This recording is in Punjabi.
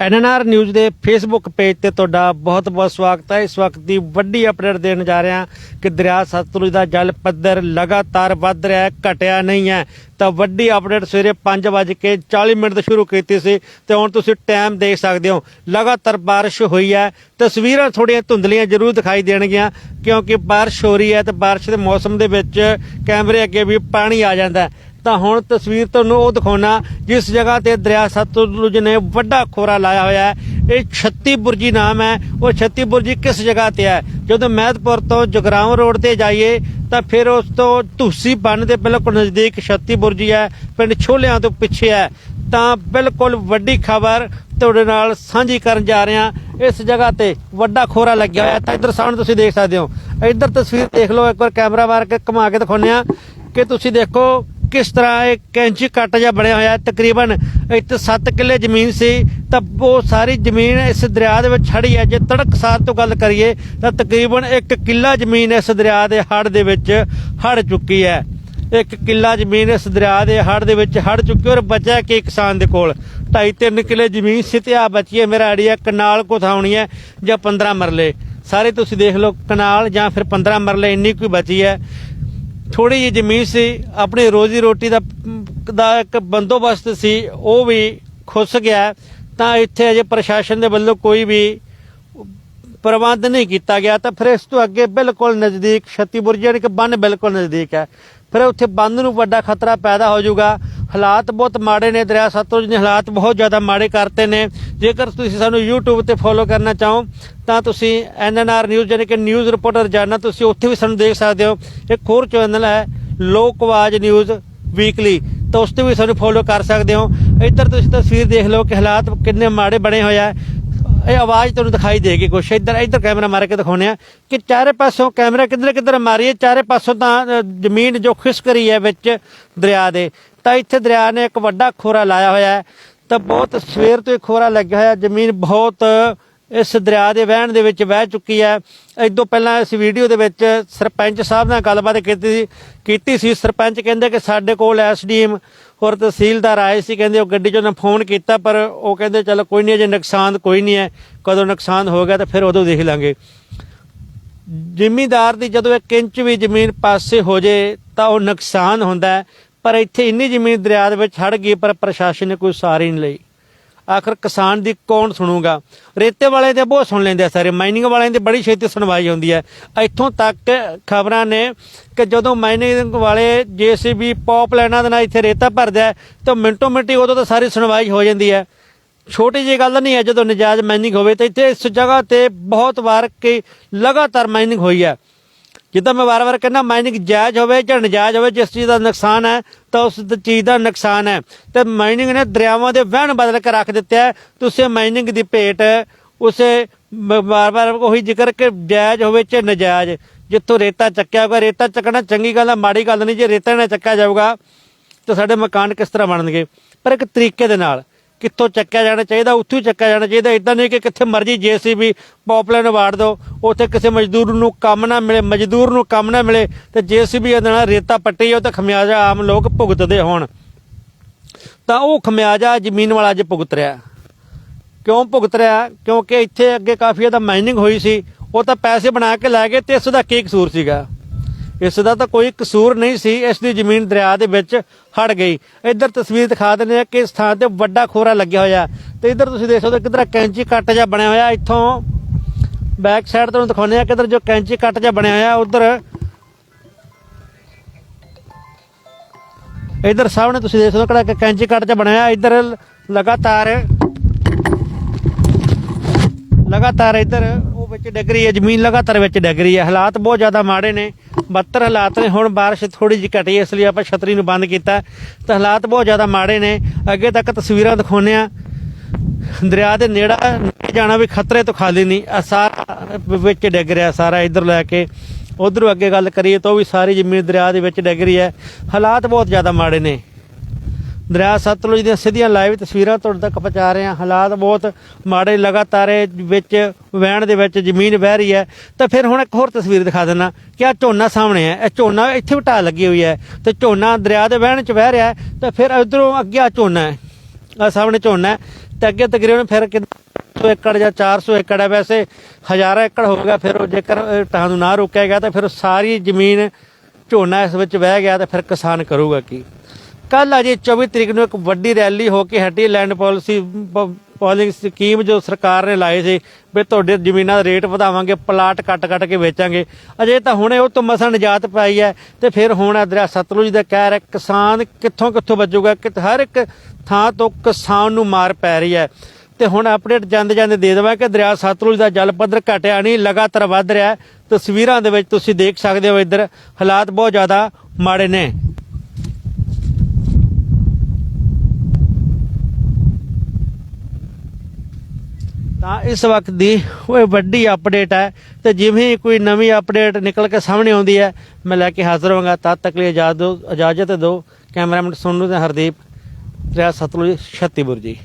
ਐਨਐਨਆਰ ਨਿਊਜ਼ ਦੇ ਫੇਸਬੁੱਕ ਪੇਜ ਤੇ ਤੁਹਾਡਾ ਬਹੁਤ-ਬਹੁਤ ਸਵਾਗਤ ਹੈ। ਇਸ ਵਕਤ ਦੀ ਵੱਡੀ ਅਪਡੇਟ ਦੇਣ ਜਾ ਰਹੇ ਹਾਂ ਕਿ ਦਰਿਆ ਸਤਲੁਜ ਦਾ ਜਲ ਪੱਧਰ ਲਗਾਤਾਰ ਵੱਧ ਰਿਹਾ ਹੈ, ਘਟਿਆ ਨਹੀਂ ਹੈ। ਤਾਂ ਵੱਡੀ ਅਪਡੇਟ ਸਵੇਰੇ 5:40 ਮਿੰਟ ਤੋਂ ਸ਼ੁਰੂ ਕੀਤੀ ਸੀ ਤੇ ਹੁਣ ਤੁਸੀਂ ਟਾਈਮ ਦੇਖ ਸਕਦੇ ਹੋ। ਲਗਾਤਾਰ ਬਾਰਿਸ਼ ਹੋਈ ਹੈ। ਤਸਵੀਰਾਂ ਥੋੜੀਆਂ ਧੁੰਦਲੀਆਂ ਜ਼ਰੂਰ ਦਿਖਾਈ ਦੇਣਗੀਆਂ ਕਿਉਂਕਿ ਬਾਰਿਸ਼ ਹੋ ਰਹੀ ਹੈ ਤੇ ਬਾਰਿਸ਼ ਦੇ ਮੌਸਮ ਦੇ ਵਿੱਚ ਕੈਮਰੇ ਅੱਗੇ ਵੀ ਪਾਣੀ ਆ ਜਾਂਦਾ ਹੈ। ਤਾਂ ਹੁਣ ਤਸਵੀਰ ਤੁਹਾਨੂੰ ਉਹ ਦਿਖਾਉਣਾ, ਜਿਸ ਜਗ੍ਹਾ ਤੇ ਦਰਿਆ ਸਤਲੁਜ ਨੇ ਵੱਡਾ ਖੋਰਾ ਲਾਇਆ ਹੋਇਆ ਹੈ। ਇਹ 36 ਬੁਰਜੀ ਨਾਮ ਹੈ। ਉਹ 36 ਬੁਰਜੀ ਕਿਸ ਜਗ੍ਹਾ ਤੇ ਹੈ? ਜਦੋਂ ਮਹਿਤਪੁਰ ਤੋਂ ਜਗਰਾਉਂ ਰੋਡ ਤੇ ਜਾਈਏ, ਤਾਂ ਫਿਰ ਉਸ ਤੋਂ ਧੂਸੀ ਬੰਨ ਦੇ ਬਿਲਕੁਲ ਨਜ਼ਦੀਕ 36 ਬੁਰਜੀ ਹੈ। ਪਿੰਡ ਛੋਲਿਆਂ ਤੋਂ ਪਿੱਛੇ ਹੈ। ਤਾਂ ਬਿਲਕੁਲ ਵੱਡੀ ਖਬਰ ਤੁਹਾਡੇ ਨਾਲ ਸਾਂਝੀ ਕਰਨ ਜਾ ਰਹੇ। ਹਾਂ ਇਸ ਜਗ੍ਹਾ ਤੇ ਵੱਡਾ ਖੋਰਾ ਲੱਗਿਆ ਹੋਇਆ ਤਾਂ ਇੱਧਰ ਸਾਹਮਣੇ ਤੁਸੀਂ ਦੇਖ ਸਕਦੇ ਹੋ। ਇੱਧਰ ਤਸਵੀਰ ਦੇਖ ਲਓ। ਇੱਕ ਵਾਰ ਕੈਮਰਾ ਮਾਰ ਕੇ ਘੁਮਾ ਕੇ ਦਿਖਾਉਂਦੇ ਆ ਕਿ ਤੁਸੀਂ ਦੇਖੋ ਕਿਸ ਤਰ੍ਹਾਂ ਇਹ ਕੈਂਚੀ ਕੱਟ ਜਿਹਾ ਬਣਿਆ ਹੋਇਆ ਤਕਰੀਬਨ ਇੱਥੇ 7 ਕਿੱਲੇ ਜ਼ਮੀਨ ਸੀ, ਤਾਂ ਉਹ ਸਾਰੀ ਜ਼ਮੀਨ ਇਸ ਦਰਿਆ ਦੇ ਵਿੱਚ ਖੜੀ ਹੈ। ਜੇ ਤੜਕਸਾਰ ਤੋਂ ਗੱਲ ਕਰੀਏ, ਤਾਂ ਤਕਰੀਬਨ 1 ਕਿੱਲਾ ਜ਼ਮੀਨ ਇਸ ਦਰਿਆ ਦੇ ਹੜ੍ਹ ਦੇ ਵਿੱਚ ਹੜ ਚੁੱਕੀ ਹੈ। ਇੱਕ ਕਿੱਲਾ ਜ਼ਮੀਨ ਇਸ ਦਰਿਆ ਦੇ ਹੜ੍ਹ ਦੇ ਵਿੱਚ ਹੜ ਚੁੱਕੀ ਔਰ ਬਚਿਆ ਕਿ ਕਿਸਾਨ ਦੇ ਕੋਲ? 2.5 ਕਿੱਲੇ ਜ਼ਮੀਨ ਸੀ ਤੇ ਆ ਬਚੀ ਹੈ। ਮੇਰਾ ਆਈਡੀਆ ਕਨਾਲ ਕੋਥਾਉਣੀ ਹੈ ਜਾਂ 15 ਮਰਲੇ। ਸਾਰੇ ਤੁਸੀਂ ਦੇਖ ਲਓ ਕਨਾਲ ਜਾਂ ਫਿਰ 15 ਮਰਲੇ, ਇੰਨੀ ਕੋਈ ਬਚੀ ਹੈ। ਥੋੜੀ ਜਿਹੀ ਜ਼ਮੀਨ ਸੀ, ਆਪਣੀ ਰੋਜ਼ੀ ਰੋਟੀ ਦਾ ਦਾ ਇੱਕ ਬੰਦੋਬਸਤ ਸੀ, ਉਹ ਵੀ ਖੁੱਸ ਗਿਆ। ਤਾਂ ਇੱਥੇ ਅਜੇ ਪ੍ਰਸ਼ਾਸਨ ਦੇ ਵੱਲੋਂ ਕੋਈ ਵੀ ਪ੍ਰਬੰਧ ਨਹੀਂ ਕੀਤਾ ਗਿਆ। ਤਾਂ ਫਿਰ ਇਸ ਤੋਂ ਅੱਗੇ ਬਿਲਕੁਲ ਨਜ਼ਦੀਕ ਛੱਤੀਪੁਰ ਜਿਹੜੀ ਕਿ ਬੰਨ ਬਿਲਕੁਲ ਨਜ਼ਦੀਕ ਹੈ। ਫਿਰ ਉੱਥੇ ਬੰਨ ਨੂੰ ਵੱਡਾ ਖਤਰਾ ਪੈਦਾ ਹੋ ਜਾਊਗਾ। ਹਾਲਾਤ ਬਹੁਤ ਮਾੜੇ ਨੇ ਦਰਿਆ ਸਤਲੁਜ ਨੇ ਹਾਲਾਤ ਬਹੁਤ ਜ਼ਿਆਦਾ ਮਾੜੇ ਕਰਤੇ ਨੇ। ਜੇਕਰ ਤੁਸੀਂ ਸਾਨੂੰ YouTube ਤੇ ਫੋਲੋ ਕਰਨਾ ਚਾਹੋ, ਤਾਂ ਤੁਸੀਂ ਐਨਐਨਆਰ ਨਿਊਜ਼ ਜਾਨੀ ਕਿ ਨਿਊਜ਼ ਰਿਪੋਰਟਰ ਜਾਨਣਾ ਤੁਸੀਂ ਉੱਥੇ ਵੀ ਸਾਨੂੰ ਦੇਖ ਸਕਦੇ ਹੋ। ਇੱਕ ਹੋਰ ਚੈਨਲ ਹੈ ਲੋਕ ਆਵਾਜ਼ ਨਿਊਜ਼ ਵੀਕਲੀ ਤਾਂ ਉਸ ਤੇ ਵੀ ਸਾਨੂੰ ਫੋਲੋ ਕਰ ਸਕਦੇ ਹੋ। ਇੱਧਰ ਤੁਸੀਂ ਤਸਵੀਰ ਦੇਖ ਲਓ ਕਿ ਹਾਲਾਤ ਕਿੰਨੇ ਮਾੜੇ ਬਣੇ ਹੋਏ ਆ। ਇਹ ਆਵਾਜ਼ ਤੁਹਾਨੂੰ ਦਿਖਾਈ ਦੇਗੀ ਕੁਛ। ਇੱਧਰ ਇੱਧਰ ਕੈਮਰਾ ਮਾਰ ਕੇ ਦਿਖਾਉਂਦੇ ਆ ਕਿ ਚਾਰੇ ਪਾਸੋਂ ਕੈਮਰਾ ਕਿੱਧਰ ਕਿੱਧਰ ਮਾਰੀਏ ਚਾਰੇ ਪਾਸੋਂ ਤਾਂ ਜ਼ਮੀਨ ਜੋ ਖਿਸਕ ਰਹੀ ਹੈ ਵਿੱਚ ਦਰਿਆ ਦੇ। ਤਾਂ ਇੱਥੇ ਦਰਿਆ ਨੇ ਇੱਕ ਵੱਡਾ ਖੋਰਾ ਲਾਇਆ ਹੋਇਆ ਹੈ। ਤਾਂ ਬਹੁਤ ਸਵੇਰ ਤੋਂ ਇਹ ਖੋਰਾ ਲੱਗਿਆ ਹੋਇਆ ਜ਼ਮੀਨ ਬਹੁਤ ਇਸ ਦਰਿਆ ਦੇ ਵਹਿਣ ਦੇ ਵਿੱਚ ਵਹਿ ਚੁੱਕੀ ਹੈ। ਇਦੋਂ ਪਹਿਲਾਂ ਇਸ ਵੀਡੀਓ ਦੇ ਵਿੱਚ ਸਰਪੰਚ ਸਾਹਿਬ ਨਾਲ ਗੱਲਬਾਤ ਕੀਤੀ ਸੀ ਕੀਤੀ ਸੀ। ਸਰਪੰਚ ਕਹਿੰਦੇ ਕਿ ਸਾਡੇ ਕੋਲ ਐਸਡੀਐਮ ਹੋਰ ਤਹਿਸੀਲਦਾਰ ਆਏ ਸੀ। ਕਹਿੰਦੇ ਉਹ ਗੱਡੀ 'ਚ ਉਹਨਾਂ ਫੋਨ ਕੀਤਾ, ਪਰ ਉਹ ਕਹਿੰਦੇ, ਚਲੋ ਕੋਈ ਨਹੀਂ, ਅਜੇ ਨੁਕਸਾਨ ਕੋਈ ਨਹੀਂ ਹੈ। ਕਦੋਂ ਨੁਕਸਾਨ ਹੋ ਗਿਆ ਤਾਂ ਫਿਰ ਉਦੋਂ ਦੇਖ ਲਾਂਗੇ। ਜ਼ਿਮੀਦਾਰ ਦੀ ਜਦੋਂ ਇੱਕ ਇੰਚ ਵੀ ਜ਼ਮੀਨ ਪਾਸੇ ਹੋ ਜੇ ਤਾਂ ਉਹ ਨੁਕਸਾਨ ਹੁੰਦਾ ਪਰ ਇੱਥੇ ਇੰਨੀ ਜ਼ਮੀਨ ਦਰਿਆ ਦੇ ਵਿੱਚ ਹੜ ਗਈ ਪਰ ਪ੍ਰਸ਼ਾਸਨ ਨੇ ਕੋਈ ਸਾਰੀ ਨਹੀਂ ਲਈ। ਆਖਰ ਕਿਸਾਨ ਦੀ ਕੌਣ ਸੁਣੂਗਾ? ਰੇਤੇ ਵਾਲੇ ਤੇ ਬਹੁਤ ਸੁਣ ਲੈਂਦੇ ਆ ਸਾਰੇ। ਮਾਈਨਿੰਗ ਵਾਲਿਆਂ ਦੀ ਬੜੀ ਛੇਤੀ ਸੁਣਵਾਈ ਹੁੰਦੀ ਹੈ। ਇੱਥੋਂ ਤੱਕ ਖਬਰਾਂ ਨੇ ਕਿ ਜਦੋਂ ਮਾਈਨਿੰਗ ਵਾਲੇ ਜੀਸੀਬੀ, ਪੌਪ ਲਾਈਨਾਂ ਦੇ ਨਾਲ ਇੱਥੇ ਰੇਤਾ ਭਰਦਾ ਤਾਂ ਮਿੰਟੋ ਮਿੰਟੀ ਉਦੋਂ ਤਾਂ ਸਾਰੀ ਸੁਣਵਾਈ ਹੋ ਜਾਂਦੀ ਹੈ। ਛੋਟੀ ਜਿਹੀ ਗੱਲ ਨਹੀਂ ਹੈ, ਜਦੋਂ ਨਜਾਇਜ਼ ਮਾਈਨਿੰਗ ਹੋਵੇ ਤਾਂ ਇੱਥੇ ਇਸ ਜਗ੍ਹਾ ਤੇ ਬਹੁਤ ਵਾਰ ਕਿ ਲਗਾਤਾਰ ਮਾਈਨਿੰਗ ਹੋਈ ਹੈ। ਜਿੱਦਾਂ ਮੈਂ ਵਾਰ-ਵਾਰ ਕਹਿੰਦਾ ਮਾਈਨਿੰਗ ਜਾਇਜ਼ ਹੋਵੇ ਜਾਂ ਨਜਾਇਜ਼ ਹੋਵੇ, ਜਿਸ ਚੀਜ਼ ਦਾ ਨੁਕਸਾਨ ਹੈ, ਤਾਂ ਉਸ ਦ- ਚੀਜ਼ ਦਾ ਨੁਕਸਾਨ ਹੈ। ਤੇ ਮਾਈਨਿੰਗ ਨੇ ਦਰਿਆਵਾਂ ਦੇ ਵਹਿਣ ਬਦਲ ਕੇ ਰੱਖ ਦਿੱਤਾ ਹੈ। ਤੁਸੀਂ ਮਾਈਨਿੰਗ ਦੀ ਭੇਟ, ਉਸੇ ਵਾਰ-ਵਾਰ ਉਹੀ ਜ਼ਿਕਰ ਕਿ ਜਾਇਜ਼ ਹੋਵੇ ਜਾਂ ਨਜਾਇਜ਼। ਜਿੱਥੋਂ ਰੇਤਾ ਚੱਕਿਆ ਹੋਗਾ ਰੇਤਾ ਚੱਕਣਾ ਚੰਗੀ ਗੱਲ ਹੈ, ਮਾੜੀ ਗੱਲ ਨਹੀਂ, ਜੇ ਰੇਤਾ ਨਾਲ ਚੱਕਿਆ ਜਾਊਗਾ, ਤਾਂ ਸਾਡੇ ਮਕਾਨ ਕਿਸ ਤਰ੍ਹਾਂ ਬਣਨਗੇ? ਪਰ ਇੱਕ ਤਰੀਕੇ ਦੇ ਨਾਲ ਕਿੱਥੋਂ ਚੱਕਿਆ ਜਾਣਾ ਚਾਹੀਦਾ, ਉੱਥੋਂ ਹੀ ਚੱਕਿਆ ਜਾਣਾ ਚਾਹੀਦਾ। ਇਦਾਂ ਨਹੀਂ ਕਿ ਕਿੱਥੇ ਮਰਜ਼ੀ ਜੀਸੀਬੀ ਪੌਪਲਾਈਨ ਵਾੜ ਦਿਓ, ਉੱਥੇ ਕਿਸੇ ਮਜ਼ਦੂਰ ਨੂੰ ਕੰਮ ਨਾ ਮਿਲੇ, ਮਜ਼ਦੂਰ ਨੂੰ ਕੰਮ ਨਾ ਮਿਲੇ ਤੇ ਜੀਸੀਬੀ ਦੇ ਨਾਲ ਰੇਤਾ ਪੱਟੀ ਉਹ ਤਾਂ ਖਮਿਆਜਾ ਆਮ ਲੋਕ ਭੁਗਤਦੇ ਹੋਣ। ਤਾਂ ਉਹ ਖਮਿਆਜਾ ਜ਼ਮੀਨ ਵਾਲਾ ਅੱਜ ਭੁਗਤ ਰਿਹਾ। ਕਿਉਂ ਭੁਗਤ ਰਿਹਾ? ਕਿਉਂਕਿ ਇੱਥੇ ਅੱਗੇ ਕਾਫੀ ਜ਼ਿਆਦਾ ਮਾਈਨਿੰਗ ਹੋਈ ਸੀ, ਉਹ ਤਾਂ ਪੈਸੇ ਬਣਾ ਕੇ ਲੈ ਗਏ ਤੇ ਇਸ ਦਾ ਕੀ ਕਸੂਰ ਸੀਗਾ? ਇਸ ਦਾ ਤਾਂ ਕੋਈ ਕਸੂਰ ਨਹੀਂ ਸੀ, ਇਸ ਦੀ ਜ਼ਮੀਨ ਦਰਿਆ ਦੇ ਵਿੱਚ ਹੜ ਗਈ। ਇੱਧਰ ਤਸਵੀਰ ਦਿਖਾ ਦਿੰਦੇ ਆ ਕਿ ਇਸ ਥਾਂ ਤੇ ਵੱਡਾ ਖੋਰਾ ਲੱਗਿਆ ਹੋਇਆ ਤੇ ਇੱਧਰ ਤੁਸੀਂ ਦੇਖ ਸਕਦੇ ਹੋ ਕਿਧਰ ਕੈਂਚੀ ਕੱਟ ਜਿਹਾ ਬਣਿਆ ਹੋਇਆ ਇੱਥੋਂ ਬੈਕ ਸਾਈਡ ਤੋਂ ਦਿਖਾਉਂਦੇ ਆ ਕਿਧਰ ਜੋ ਕੈਂਚੀ ਕੱਟ ਜਿਹਾ ਬਣਿਆ ਹੋਇਆ ਉਧਰ। ਇੱਧਰ ਸਾਹਮਣੇ ਤੁਸੀਂ ਦੇਖ ਸਕਦੇ ਕਿਹੜਾ ਕਿ ਕੈਂਚੀ ਕੱਟ ਜਿਹਾ ਬਣਿਆ ਹੋਇਆ ਇੱਧਰ ਲਗਾਤਾਰ ਲਗਾਤਾਰ ਇੱਧਰ ਵਿੱਚ ਡਿੱਗ ਰਹੀ ਹੈ, ਜ਼ਮੀਨ ਲਗਾਤਾਰ ਵਿੱਚ ਡਿੱਗ ਰਹੀ ਹੈ। ਹਾਲਾਤ ਬਹੁਤ ਜ਼ਿਆਦਾ ਮਾੜੇ ਨੇ। ਬੱਤਰ ਹਾਲਾਤ ਨੇ। ਹੁਣ ਬਾਰਿਸ਼ ਥੋੜੀ ਜਿਹੀ ਘਟੀ ਇਸ ਲਈ ਆਪਾਂ ਛਤਰੀ ਨੂੰ ਬੰਦ ਕੀਤਾ ਤਾਂ ਹਾਲਾਤ ਬਹੁਤ ਜ਼ਿਆਦਾ ਮਾੜੇ ਨੇ। ਅੱਗੇ ਤੱਕ ਤਸਵੀਰਾਂ ਦਿਖਾਉਂਦੇ ਆ ਦਰਿਆ ਦੇ ਨੇੜਾ ਨਹੀਂ ਜਾਣਾ ਵੀ ਖਤਰੇ ਤੋਂ ਖਾਲੀ ਨਹੀਂ। ਆ ਸਾਰਾ ਵਿੱਚ ਡਿੱਗ ਰਿਹਾ, ਸਾਰਾ ਇੱਧਰ ਲੈ ਕੇ। ਉਧਰੋਂ ਅੱਗੇ ਗੱਲ ਕਰੀਏ ਤਾਂ ਉਹ ਵੀ ਸਾਰੀ ਜ਼ਮੀਨ ਦਰਿਆ ਦੇ ਵਿੱਚ ਡਿੱਗ ਰਹੀ ਹੈ। ਹਾਲਾਤ ਬਹੁਤ ਜ਼ਿਆਦਾ ਮਾੜੇ ਨੇ। ਦਰਿਆ ਸਤਲੁਜ ਦੀਆਂ ਸਿੱਧੀਆਂ ਲਾਈਵ ਤਸਵੀਰਾਂ ਤੁਹਾਡੇ ਤੱਕ ਪਹੁੰਚਾ ਰਹੇ ਹਾਂ। ਹਾਲਾਤ ਬਹੁਤ ਮਾੜੇ, ਲਗਾਤਾਰ ਇਹ ਵਿੱਚ, ਵਹਿਣ ਦੇ ਵਿੱਚ ਜ਼ਮੀਨ ਵਹਿ ਰਹੀ ਹੈ। ਤਾਂ ਫਿਰ ਹੁਣ ਇੱਕ ਹੋਰ ਤਸਵੀਰ ਦਿਖਾ ਦਿੰਦਾ। ਕਿ ਆ ਝੋਨਾ ਸਾਹਮਣੇ ਹੈ। ਇਹ ਝੋਨਾ ਇੱਥੇ ਵੀ ਢਾਹ ਲੱਗੀ ਹੋਈ ਹੈ। ਤੇ ਝੋਨਾ ਦਰਿਆ ਦੇ ਵਹਿਣ ਚ ਵਹਿ ਰਿਹਾ ਤਾਂ ਫਿਰ ਇਧਰੋਂ ਅੱਗੇ ਆ ਝੋਨਾ ਹੈ। ਆ ਸਾਹਮਣੇ ਝੋਨਾ ਹੈ। ਤੇ ਅੱਗੇ ਤਕਰੀਬਨ ਫਿਰ ਕਿ ਕਿੰਨੇ ਏਕੜ ਜਾਂ 400 ਏਕੜ ਹੈ। ਵੈਸੇ ਹਜ਼ਾਰਾਂ ਏਕੜ ਹੋਵੇਗਾ ਫਿਰ ਜੇਕਰ ਤੁਹਾਨੂੰ ਨਾ ਰੋਕਿਆ ਗਿਆ ਤਾਂ ਫਿਰ ਸਾਰੀ ਜ਼ਮੀਨ ਝੋਨਾ ਇਸ ਵਿੱਚ ਵਹਿ ਗਿਆ। ਤਾਂ ਫਿਰ ਕਿਸਾਨ ਕਰੂਗਾ ਕੀ? ਕੱਲ ਅਜੇ 24 ਤਰੀਕ ਨੂੰ ਇੱਕ ਵੱਡੀ ਰੈਲੀ ਹੋ ਕੇ ਹਟੀ ਲੈਂਡ ਪਾਲਿਸੀ ਪੋਲਿੰਗ ਸਕੀਮ ਜੋ ਸਰਕਾਰ ਨੇ ਲਾਈ ਸੀ ਵੀ ਤੁਹਾਡੇ ਜ਼ਮੀਨਾਂ ਦਾ ਰੇਟ ਵਧਾਵਾਂਗੇ, ਪਲਾਟ ਕੱਟ-ਕੱਟ ਕੇ ਵੇਚਾਂਗੇ। ਅਜੇ ਤਾਂ ਹੁਣੇ ਉਹ ਤੋਂ ਮਸਾਂ ਨਿਜਾਤ ਪਾਈ ਹੈ ਤੇ ਫਿਰ ਹੁਣ ਦਰਿਆ ਸਤਲੁਜ ਦਾ ਕਹਿਰ ਹੈ, ਕਿਸਾਨ ਕਿੱਥੋਂ ਕਿੱਥੋਂ ਬਚੂਗਾ, ਕਿ ਹਰ ਇੱਕ ਥਾਂ ਤੋਂ ਕਿਸਾਨ ਨੂੰ ਮਾਰ ਪੈ ਰਹੀ ਹੈ। ਤੇ ਹੁਣ ਅਪਡੇਟ ਜਾਂਦੇ ਜਾਂਦੇ ਦੇ ਦੇਵਾਂ ਕਿ ਦਰਿਆ ਸਤਲੁਜ ਦਾ ਜਲ ਪੱਧਰ ਘਟਿਆ ਨਹੀਂ, ਲਗਾਤਾਰ ਵੱਧ ਰਿਹਾ ਤਸਵੀਰਾਂ ਦੇ ਵਿੱਚ ਤੁਸੀਂ ਦੇਖ ਸਕਦੇ ਹੋ ਇੱਧਰ, ਹਾਲਾਤ ਬਹੁਤ ਜ਼ਿਆਦਾ ਮਾੜੇ ਨੇ। ਤਾਂ ਇਸ ਵਕਤ ਦੀ ਉਹ ਵੱਡੀ ਅਪਡੇਟ ਹੈ ਤੇ ਜਿਵੇਂ ਕੋਈ ਨਵੀਂ ਅਪਡੇਟ ਨਿਕਲ ਕੇ ਸਾਹਮਣੇ ਆਉਂਦੀ ਹੈ, ਮੈਂ ਲੈ ਕੇ ਹਾਜ਼ਰ ਹੋਵਾਂਗਾ। ਤਦ ਤੱਕ ਲਈ ਇਜਾਜ਼ਤ ਦਿਓ ਇਜਾਜ਼ਤ ਦਿਓ। ਕੈਮਰਾਮੈਨ ਸੋਨੂ ਤੇ ਹਰਦੀਪ ਰਿਆ ਸਤਲੁਜ, ਛੱਤੀਪੁਰ ਜੀ।